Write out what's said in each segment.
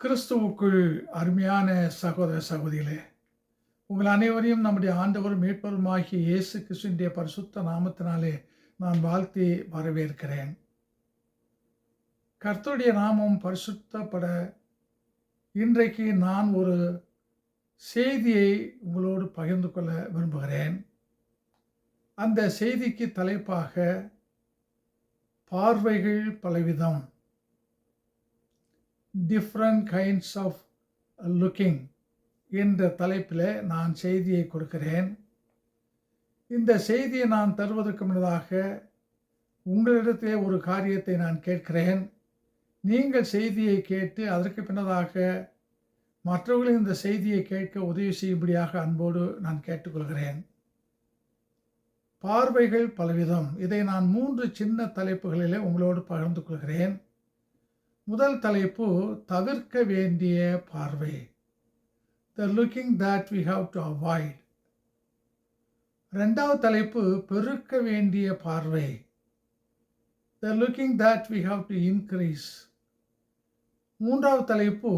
கிறிஸ்துவுக்குள் அருமையான சகோதர சகோதரிகளே உங்கள் அனைவரையும் நம்முடைய ஆண்டவரும் மீட்பருமாகிய இயேசு கிறிஸ்துவினுடைய பரிசுத்த நாமத்தினாலே நான் வாழ்த்தி வரவேற்கிறேன். கர்த்தருடைய நாமம் பரிசுத்தப்பட இன்றைக்கு நான் ஒரு செய்தியை உங்களோடு பகிர்ந்து கொள்ள விரும்புகிறேன். அந்த செய்திக்கு தலைப்பாக பார்வைகள் பலவிதம். டிஃப்ரெண்ட் கைண்ட்ஸ் ஆஃப் லுக்கிங் என்ற தலைப்பில் நான் செய்தியை கொடுக்கிறேன். இந்த செய்தியை நான் தருவதற்கு முன்னதாக உங்களிடத்திலே ஒரு காரியத்தை நான் கேட்கிறேன். நீங்கள் செய்தியை கேட்டு அதற்கு பின்னதாக மற்றவர்களும் இந்த செய்தியை கேட்க உதவி செய்யும்படியாக அன்போடு நான் கேட்டுக்கொள்கிறேன். பார்வைகள் பலவிதம். இதை நான் மூன்று சின்ன தலைப்புகளிலே உங்களோடு பகிர்ந்து கொள்கிறேன். முதல் தலைப்பு தவிர்க்க வேண்டிய பார்வை. The looking that we have to avoid ரெண்டாவது தலைப்பு பெருக்க வேண்டிய பார்வை. The looking that we have to increase மூன்றாவது தலைப்பு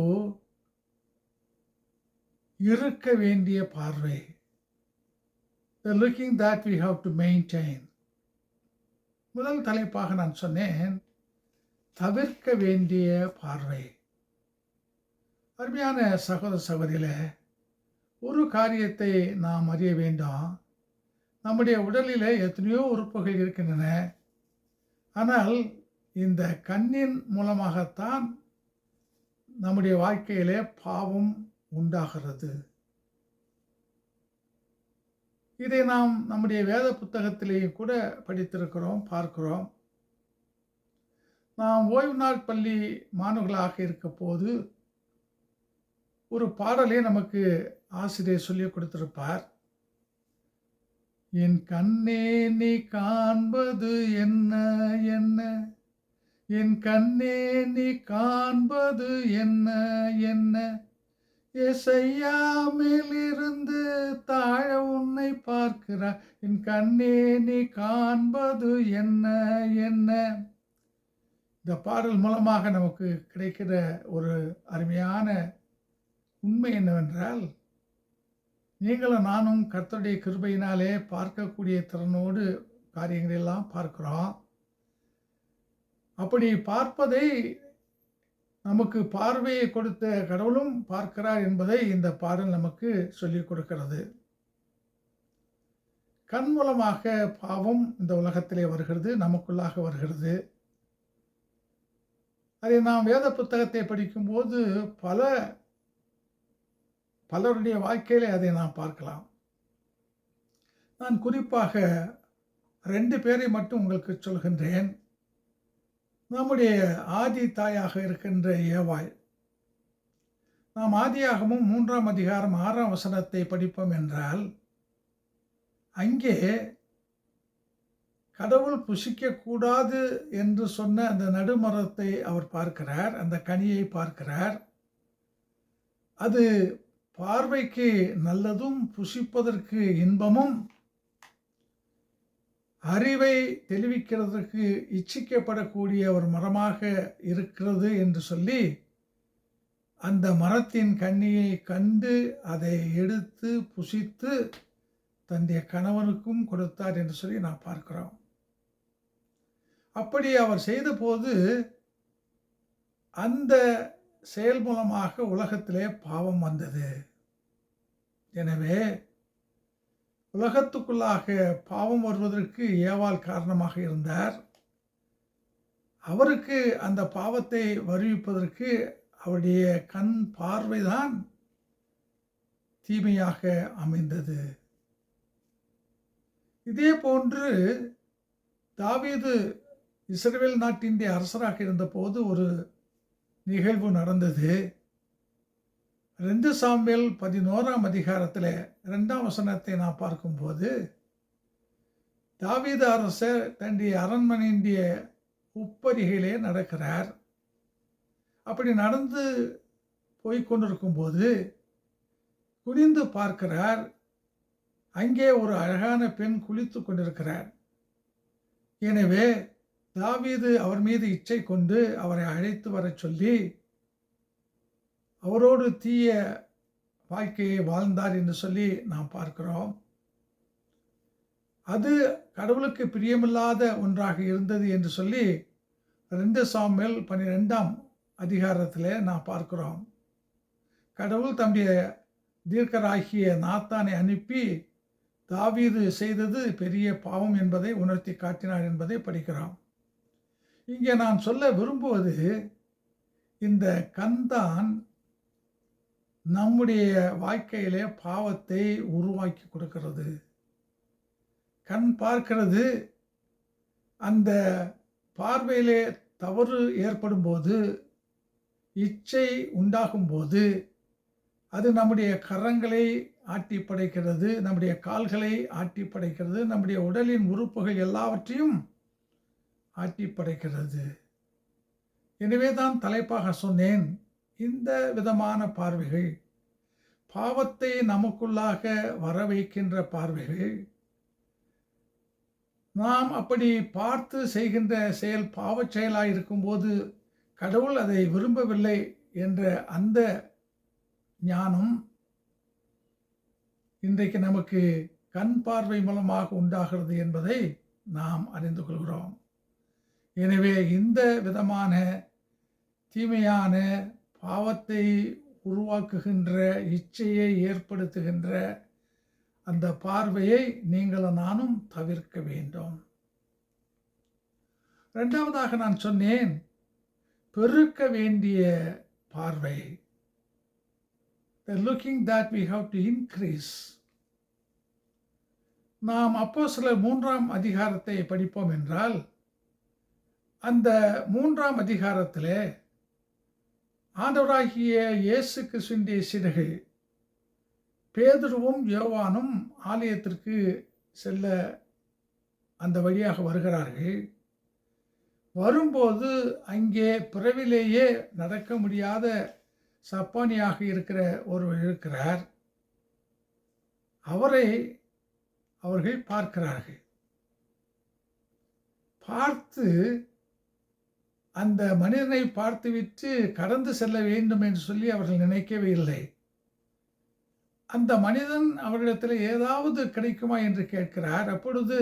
இருக்க வேண்டிய பார்வை. The looking that we have to maintain முதல் தலைப்பாக நான் சொன்னேன் தவிர்க்க வேண்டிய பார்வை. அருமையான சகோதர சகோதரிகளே ஒரு காரியத்தை நாம் அறிய வேண்டும். நம்முடைய உடலில் எத்தனையோ உறுப்புகள் இருக்கின்றன. ஆனால் இந்த கண்ணின் மூலமாகத்தான் நம்முடைய வாழ்க்கையிலே பாவம் உண்டாகிறது. இதை நாம் நம்முடைய வேத புத்தகத்திலேயும் கூட படித்திருக்கிறோம் பார்க்கிறோம். நாம் ஓய்வு நாள் பள்ளி மாணவர்களாக இருக்க போது ஒரு பாடலை நமக்கு ஆசிரியர் சொல்லி கொடுத்திருப்பார். என் கண்ணே நீ காண்பது என்ன என்ன? என் கண்ணே நீ காண்பது என்ன என்ன? எசையா மேலிருந்து தாழ உன்னை பார்க்கிறாய் என் கண்ணே நீ காண்பது என்ன என்ன? இந்த பாடல் மூலமாக நமக்கு கிடைக்கிற ஒரு அருமையான உண்மை என்னவென்றால் நீங்களும் நானும் கர்த்தருடைய கிருபையினாலே பார்க்கக்கூடிய திறனோடு காரியங்களெல்லாம் பார்க்கிறோம். அப்படி பார்ப்பதை நமக்கு பார்வையை கொடுத்த கடவுளும் பார்க்கிறார் என்பதை இந்த பாடல் நமக்கு சொல்லிக் கொடுக்கிறது. கண் மூலமாக பாவம் இந்த உலகத்திலே வருகிறது நமக்குள்ளாக வருகிறது. அதை நாம் வேத புத்தகத்தை படிக்கும்போது பல பலருடைய வாழ்க்கையிலே அதை நாம் பார்க்கலாம். நான் குறிப்பாக ரெண்டு பேரை மட்டும் உங்களுக்கு சொல்கின்றேன். நம்முடைய ஆதி தாயாக இருக்கின்ற ஏவாய். நாம் ஆதியாகவும் மூன்றாம் அதிகாரம் ஆறாம் வசனத்தை படிப்போம் என்றால் அங்கே கடவுள் புசிக்கக்கூடாது என்று சொன்ன அந்த நடுமரத்தை அவர் பார்க்கிறார் அந்த கனியை பார்க்கிறார். அது பார்வைக்கு நல்லதும் புசிப்பதற்கு இன்பமும் அறிவை தெளிவிக்கிறதற்கு இச்சிக்கப்படக்கூடிய ஒரு மரமாக இருக்கிறது என்று சொல்லி அந்த மரத்தின் கண்ணியை கண்டு அதை எடுத்து புசித்து தன்னுடைய கணவனுக்கும் கொடுத்தார் என்று சொல்லி நான் பார்க்கிறோம். அப்படி அவர் செய்தபோது அந்த செயல் மூலமாக உலகத்திலே பாவம் வந்தது. எனவே உலகத்துக்குள்ளாக பாவம் வருவதற்கு ஏவாள் காரணமாக இருந்தார். அவருக்கு அந்த பாவத்தை வருவிப்பதற்கு அவருடைய கண் பார்வைதான் தீமையாக அமைந்தது. இதே போன்று தாவீது இஸ்ரேல் நாட்டினுடைய அரசராக இருந்தபோது ஒரு நிகழ்வு நடந்தது. ரெண்டு சாம்பியல் பதினோராம் அதிகாரத்தில் ரெண்டாம் வசனத்தை நான் பார்க்கும்போது தாவீத அரசர் தன்னுடைய அரண்மனையினுடைய உப்பரிகளே நடக்கிறார். அப்படி நடந்து போய்கொண்டிருக்கும்போது குனிந்து பார்க்கிறார். அங்கே ஒரு அழகான பெண் குளித்து கொண்டிருக்கிறார். எனவே தாவீது அவர் மீது இச்சை கொண்டு அவரை அழைத்து வரச் சொல்லி அவரோடு தீய வாழ்க்கையை வாழ்ந்தார் என்று சொல்லி நாம் பார்க்கிறோம். அது கடவுளுக்கு பிரியமில்லாத ஒன்றாக இருந்தது என்று சொல்லி ரெண்டு சாமியல் பன்னிரெண்டாம் அதிகாரத்தில் நாம் பார்க்கிறோம். கடவுள் தம்முடைய தீர்க்கராகிய நாத்தானை அனுப்பி தாவீது செய்தது பெரிய பாவம் என்பதை உணர்த்தி காட்டினார் என்பதை படிக்கிறோம். இங்கே நான் சொல்ல விரும்புவது இந்த கண்தான் நம்முடைய வாழ்க்கையிலே பாவத்தை உருவாக்கி கொடுக்கிறது. கண் பார்க்கிறது அந்த பார்வையிலே தவறு ஏற்படும் போது இச்சை உண்டாகும் போது அது நம்முடைய கரங்களை ஆட்டி படைக்கிறது நம்முடைய கால்களை ஆட்டி படைக்கிறது நம்முடைய உடலின் உறுப்புகள் எல்லாவற்றையும் ஆட்டி படைக்கிறது எனவே தான் தலைப்பாக சொன்னேன் இந்த விதமான பார்வைகள் பாவத்தை நமக்குள்ளாக வர வைக்கின்ற பார்வைகள். நாம் அப்படி பார்த்து செய்கின்ற செயல் பாவச் செயலாக இருக்கும்போது கடவுள் அதை விரும்பவில்லை என்ற அந்த ஞானம் இன்றைக்கு நமக்கு கண் பார்வை மூலமாக உண்டாகிறது என்பதை நாம் அறிந்து கொள்கிறோம். எனவே இந்த விதமான தீமையான பாவத்தை உருவாக்குகின்ற இச்சையை ஏற்படுத்துகின்ற அந்த பார்வையை நீங்கள் நானும் தவிர்க்க வேண்டும். ரெண்டாவதாக நான் சொன்னேன் பெருக்க வேண்டிய பார்வை. The looking that we have to increase நாம் அப்போ சில மூன்றாம் அதிகாரத்தை படிப்போம் என்றால் அந்த மூன்றாம் அதிகாரத்திலே ஆண்டவராகிய இயேசு கிறிஸ்துவினுடைய சிறகு பேதுருவும் யோவானும் ஆலயத்திற்கு செல்ல அந்த வழியாக வருகிறார்கள். வரும்போது அங்கே பிறவிலேயே நடக்க முடியாத சப்பானியாக இருக்கிற ஒருவர் இருக்கிறார். அவரை அவர்கள் பார்க்கிறார்கள். பார்த்து அந்த மனிதனை பார்த்துவிட்டு கடந்து செல்ல வேண்டும் என்று சொல்லி அவர்கள் நினைக்கவே இல்லை. அந்த மனிதன் அவர்களிடத்தில் ஏதாவது கிடைக்குமா என்று கேட்கிறார். அப்பொழுது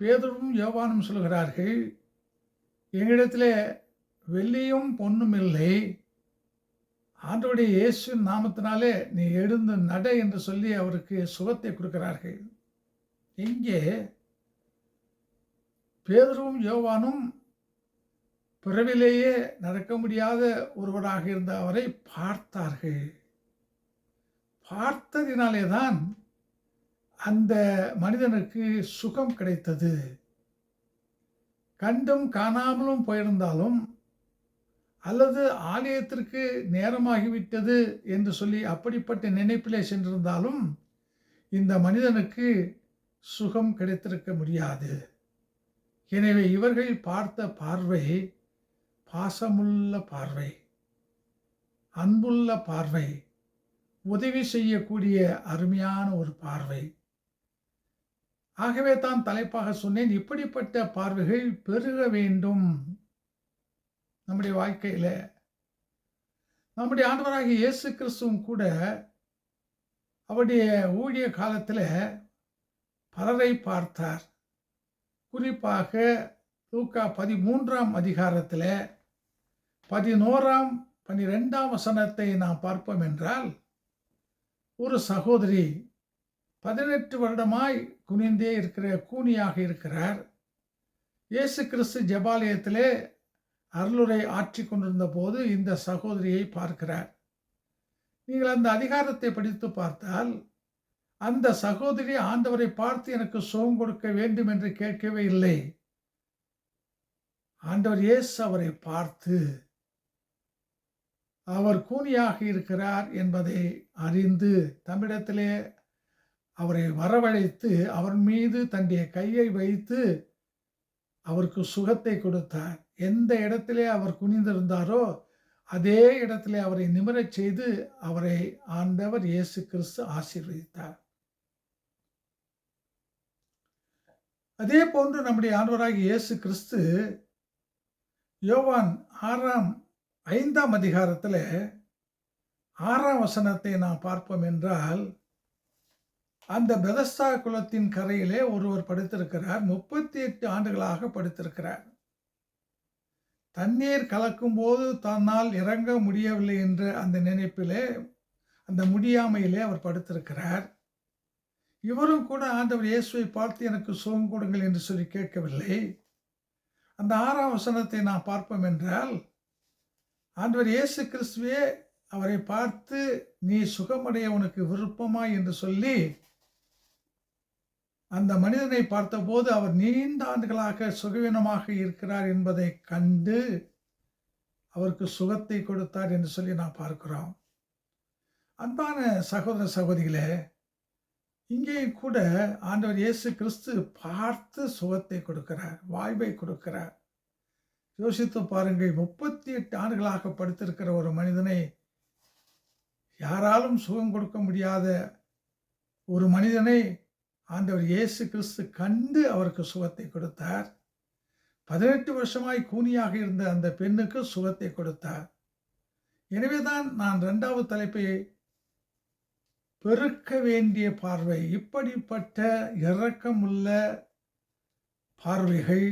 பேதரும் யோவானும் சொல்கிறார்கள் எங்களிடத்தில் வெள்ளியும் பொன்னும் இல்லை. ஆண்டோடைய இயேசு நாமத்தினாலே நீ எழுந்து நட என்று சொல்லி அவருக்கு சுகத்தை கொடுக்கிறார்கள். இங்கே பேதரும் யோவானும் பிறவிலேயே நடக்க முடியாத ஒருவராக இருந்த அவரை பார்த்தார்கள். பார்த்ததினாலே தான் அந்த மனிதனுக்கு சுகம் கிடைத்தது. கண்டும் காணாமலும் போயிருந்தாலும் அல்லது ஆலயத்திற்கு நேரமாகிவிட்டது என்று சொல்லி அப்படிப்பட்ட நினைப்பிலே சென்றிருந்தாலும் இந்த மனிதனுக்கு சுகம் கிடைத்திருக்க முடியாது. எனவே இவர்கள் பார்த்த பார்வை பாசமுள்ள பார்வை அன்புள்ள பார்வை உதவி செய்யக்கூடிய அருமையான ஒரு பார்வை. ஆகவே தான் தலைப்பாக சொன்னேன் இப்படிப்பட்ட பார்வைகள் பெருக வேண்டும். நம்முடைய வாழ்க்கையில் நம்முடைய ஆண்டவராகிய இயேசு கிறிஸ்துவும் கூட அவருடைய ஊழிய காலத்தில் பலரை பார்த்தார். குறிப்பாக லூக்கா பதிமூன்றாம் அதிகாரத்தில் பதினோராம் பனிரெண்டாம் வசனத்தை நாம் பார்ப்போம் என்றால் ஒரு சகோதரி பதினெட்டு வருடமாய் குனிந்தே இருக்கிற கூனியாக இருக்கிறார். இயேசு கிறிஸ்து ஜபாலயத்திலே அருளுரை ஆற்றி கொண்டிருந்த போது இந்த சகோதரியை பார்க்கிறார். நீங்கள் அந்த அதிகாரத்தை படித்து பார்த்தால் அந்த சகோதரி ஆண்டவரை பார்த்து எனக்கு சுகம் கொடுக்க வேண்டும் என்று கேட்கவே இல்லை. ஆண்டவர் இயேசு அவரை பார்த்து அவர் கூனியாக இருக்கிறார் என்பதை அறிந்து தமிழத்திலே அவரை வரவழைத்து அவர் மீது தன்னுடைய கையை வைத்து அவருக்கு சுகத்தை கொடுத்தார். எந்த இடத்திலே அவர் குனிந்திருந்தாரோ அதே இடத்திலே அவரை நிமிரச் செய்து அவரை ஆண்டவர் இயேசு கிறிஸ்து ஆசீர்வதித்தார். அதே போன்று நம்முடைய ஆண்டவராகிய இயேசு கிறிஸ்து யோவான் ஆறாம் ஐந்தாம் அதிகாரத்தில் ஆறாம் வசனத்தை நாம் பார்ப்போம் என்றால் அந்த பெதஸ்தா குலத்தின் கரையிலே ஒருவர் படுத்திருக்கிறார். முப்பத்தி எட்டு ஆண்டுகளாக படுத்திருக்கிறார். தண்ணீர் கலக்கும்போது தன்னால் இறங்க முடியவில்லை என்ற அந்த நினைப்பிலே அந்த முடியாமையிலே அவர் படுத்திருக்கிறார். இவரும் கூட ஆண்டவர் இயேசுவை பார்த்து எனக்கு சுகம் கொடுங்கள் என்று சொல்லி கேட்கவில்லை. அந்த ஆறாம் வசனத்தை நான் பார்ப்போம் என்றால் ஆண்டவர் இயேசு கிறிஸ்துவே அவரை பார்த்து நீ சுகமடைய உனக்கு விருப்பமா என்று சொல்லி அந்த மனிதனை பார்த்தபோது அவர் நீண்ட ஆண்டுகளாக சுகவீனமாக இருக்கிறார் என்பதை கண்டு அவருக்கு சுகத்தை கொடுத்தார் என்று சொல்லி நான் பார்க்கிறோம். அன்பான சகோதர சகோதரிகளே இங்கேயும் கூட ஆண்டவர் இயேசு கிறிஸ்து பார்த்து சுகத்தை கொடுக்கிறார் வாய்ப்பை கொடுக்கிறார். யோசித்து பாருங்கள் முப்பத்தி எட்டு ஆண்டுகளாக படுத்திருக்கிற ஒரு மனிதனை யாராலும் சுகம் கொடுக்க முடியாத ஒரு மனிதனை ஆண்டவர் இயேசு கிறிஸ்து கண்டு அவருக்கு சுகத்தை கொடுத்தார். பதினெட்டு வருஷமாய் கூனியாக இருந்த அந்த பெண்ணுக்கு சுகத்தை கொடுத்தார். எனவேதான் நான் ரெண்டாவது தலைப்பை பெருக்க வேண்டிய பார்வை. இப்படிப்பட்ட இரக்கமுள்ள பார்வைகள்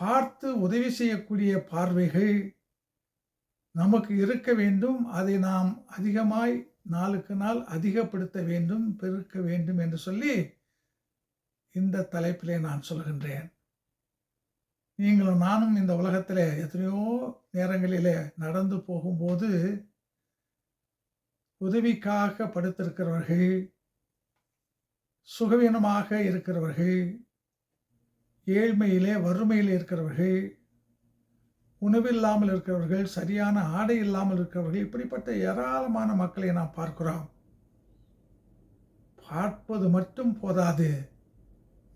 பார்த்து உதவி செய்யக்கூடிய பார்வைகள் நமக்கு இருக்க வேண்டும். அதை நாம் அதிகமாய் நாளுக்கு நாள் அதிகப்படுத்த வேண்டும் பெருக்க வேண்டும் என்று சொல்லி இந்த தலைப்பிலே நான் சொல்கின்றேன். நீங்களும் நானும் இந்த உலகத்தில் எத்தனையோ நேரங்களிலே நடந்து போகும்போது உதவிக்காக படுத்திருக்கிறவர்கள் சுகவீனமாக இருக்கிறவர்கள் ஏழ்மையிலே வறுமையில் இருக்கிறவர்கள் உணவில்லாமல் இருக்கிறவர்கள் சரியான ஆடை இல்லாமல் இருக்கிறவர்கள் இப்படிப்பட்ட ஏராளமான மக்களை நாம் பார்க்கிறோம். பார்ப்பது மட்டும் போதாது.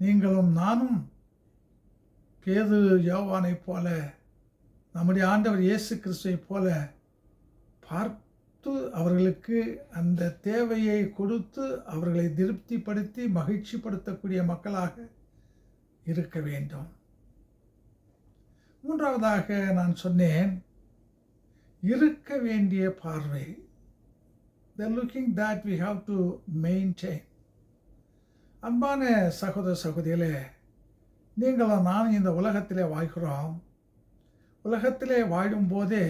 நீங்களும் நானும் பேது யோவானைப் போல நம்முடைய ஆண்டவர் இயேசு கிறிஸ்துவைப் போல பார்த்து அவர்களுக்கு அந்த தேவையை கொடுத்து அவர்களை திருப்திப்படுத்தி மகிழ்ச்சிப்படுத்தக்கூடிய மக்களாக இருக்க வேண்டும். மூன்றாவதாக நான் சொன்னேன் இருக்க வேண்டிய பார்வை. The looking that we have to maintain அன்பான சகோதர சகோதரிகளே நீங்களும் நானும் இந்த உலகத்திலே வாழ்கிறோம். உலகத்திலே வாழும்போதே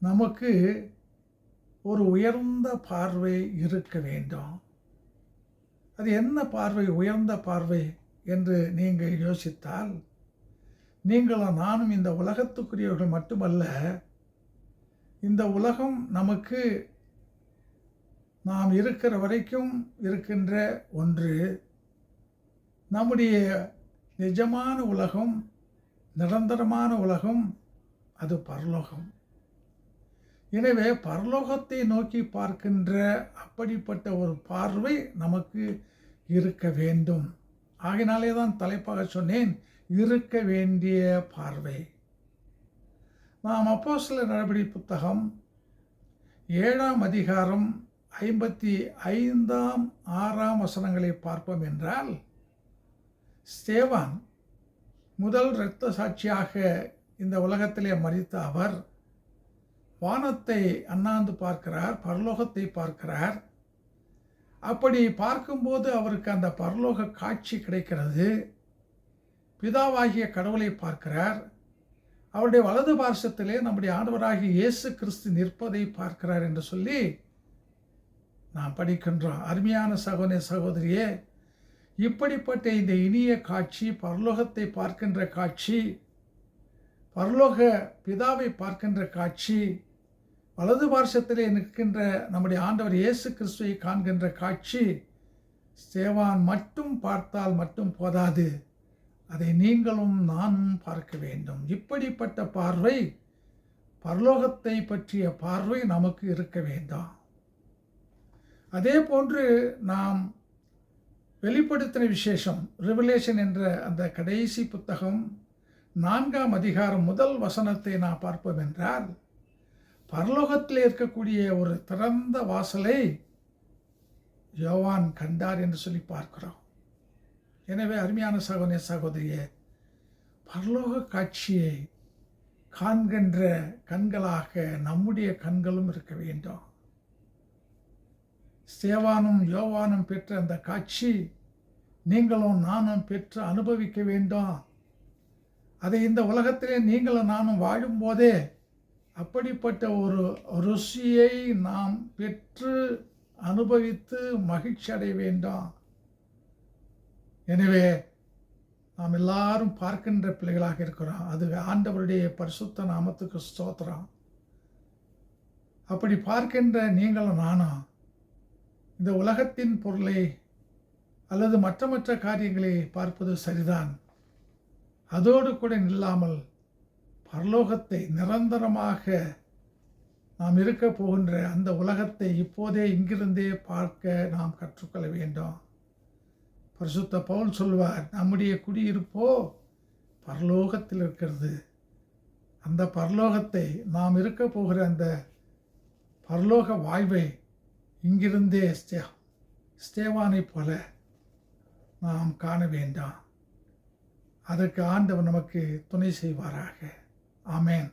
நமக்கு ஒரு உயர்ந்த பார்வை இருக்க வேண்டும். அது என்ன பார்வை? உயர்ந்த பார்வை? என்று நீங்கள் யோசித்தால் நீங்களும் நானும் இந்த உலகத்துக்குரியவர்கள் மட்டுமல்ல இந்த உலகம் நமக்கு நாம் இருக்கிற வரைக்கும் இருக்கின்ற ஒன்று. நம்முடைய நிஜமான உலகம் நிரந்தரமான உலகம் அது பரலோகம். எனவே பரலோகத்தை நோக்கி பார்க்கின்ற அப்படிப்பட்ட ஒரு பார்வை நமக்கு இருக்க வேண்டும். ஆகினாலே தான் தலைப்பாக சொன்னேன் இருக்க வேண்டிய பார்வை. நாம் அப்போ சில நடவடி புத்தகம் ஏழாம் அதிகாரம் ஐம்பத்தி ஐந்தாம் ஆறாம் வசனங்களை பார்ப்போம் என்றால் ஸ்தேவான் முதல் இரத்த சாட்சியாக இந்த உலகத்திலே மறித்த அவர் வானத்தை அண்ணாந்து பார்க்கிறார் பரலோகத்தை பார்க்கிறார் அப்படி பார்க்கும்போது அவருக்கு அந்த பரலோக காட்சி கிடைக்கிறது. பிதாவாகிய கடவுளை பார்க்கிறார். அவருடைய வலது பார்சத்திலே நம்முடைய ஆண்டவராகிய இயேசு கிறிஸ்து நிற்பதை பார்க்கிறார் என்று சொல்லி நாம் படிக்கின்றோம். அருமையான சகோதர சகோதரியே இப்படிப்பட்ட இந்த இனிய காட்சி பரலோகத்தை பார்க்கின்ற காட்சி பரலோக பிதாவை பார்க்கின்ற காட்சி வலது பார்சத்திலே நிற்கின்ற நம்முடைய ஆண்டவர் இயேசு கிறிஸ்துவை காண்கின்ற காட்சி சேவான் மட்டும் பார்த்தால் மட்டும் போதாது. அதை நீங்களும் நானும் பார்க்க வேண்டும். இப்படிப்பட்ட பார்வை பரலோகத்தை பற்றிய பார்வை நமக்கு இருக்க வேண்டாம். அதே போன்று நாம் வெளிப்படுத்தின விசேஷம் ரிவலேஷன் என்ற அந்த கடைசி புத்தகம் நான்காம் அதிகாரம் முதல் வசனத்தை நான் பார்ப்போம் என்றால் பரலோகத்தில் இருக்கக்கூடிய ஒரு திறந்த வாசலை யோவான் கண்டார் என்று சொல்லி பார்க்கிறோம். எனவே அருமையான சகோதரிய சகோதரியே பரலோக காட்சியை காண்கின்ற கண்களாக நம்முடைய கண்களும் இருக்க வேண்டும். சேவானும் யோவானும் பெற்ற அந்த காட்சி நீங்களும் நானும் பெற்று அனுபவிக்க வேண்டும். அதை இந்த உலகத்திலே நீங்களும் நானும் வாழும்போதே அப்படிப்பட்ட ஒரு ருசியை நாம் பெற்று அனுபவித்து மகிழ்ச்சி அடைய வேண்டாம். எனவே நாம் எல்லாரும் பார்க்கின்ற பிள்ளைகளாக இருக்கிறோம். அது ஆண்டவருடைய பரிசுத்த நாமத்துக்கு ஸ்தோத்திரம். அப்படி பார்க்கின்ற நீங்களும் நானும் இந்த உலகத்தின் பொருளை அல்லது மற்ற மற்ற காரியங்களை பார்ப்பது சரிதான். அதோடு கூட நில்லாமல் பரலோகத்தை நிரந்தரமாக நாம் இருக்க போகின்ற அந்த உலகத்தை இப்போதே இங்கிருந்தே பார்க்க நாம் கற்றுக்கொள்ள வேண்டும். பரிசுத்த பவுல் சொல்வார் நம்முடைய குடியிருப்போ பரலோகத்தில் இருக்கிறது. அந்த பரலோகத்தை நாம் இருக்க போகிற அந்த பரலோக வாய்வை இங்கிருந்தே ஸ்டே ஸ்டேவானை போல நாம் காண வேண்டாம். அதற்கு ஆண்டவர் நமக்கு துணை செய்வாராக. Amen.